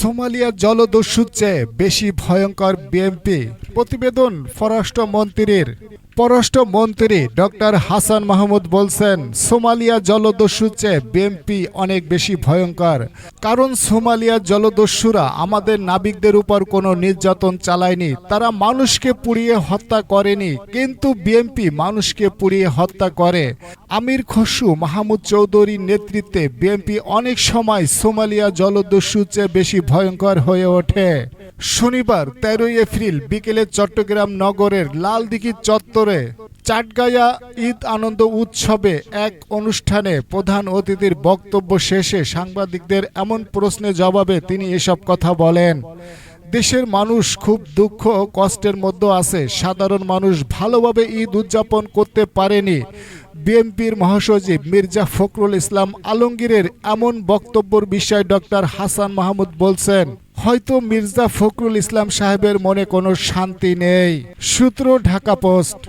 Somalia জলদস্যুর চেয়ে বেশি ভয়ঙ্কর বিএমপি প্রতিবেদন পররাষ্ট্রমন্ত্রীর। পররাষ্ট্রমন্ত্রী ডক্টর হাসান মাহমুদ বলছেন, সোমালিয়া জলদস্যুর চেয়ে বিএমপি অনেক বেশি ভয়ঙ্কর। কারণ সোমালিয়া জলদস্যুরা আমাদের নাবিকদের উপর কোনো নির্যাতন চালায়নি, তারা মানুষকে পুড়িয়ে হত্যা করেনি, কিন্তু বিএমপি মানুষকে পুড়িয়ে হত্যা করে। আমির খসু মাহমুদ চৌধুরীর নেতৃত্বে বিএনপি অনেক সময় সোমালিয়া জলদস্যুর চেয়ে বেশি ভয়ঙ্কর হয়ে ওঠে। শনিবার তেরোই এপ্রিল বিকেলে চট্টগ্রাম নগরের লালদিঘি চত্বরে চাটগায়া ঈদ আনন্দ উৎসবে এক অনুষ্ঠানে প্রধান অতিথির বক্তব্য শেষে সাংবাদিকদের এমন প্রশ্নের জবাবে তিনি এসব কথা বলেন। দেশের মানুষ খুব দুঃখ কষ্টের মধ্যে আছে। সাধারণ মানুষ ভালোভাবে ঈদ উদযাপন করতে পারেনি। বিএনপির মহাসচিব মির্জা ফখরুল ইসলাম আলমগীরের এমন বক্তব্যের বিষয়ে ডক্টর হাসান মাহমুদ বলছেন হয়তো মির্জা ফখরুল ইসলাম সাহেবের মনে কোনো শান্তি নেই। সূত্র ঢাকা পোস্ট।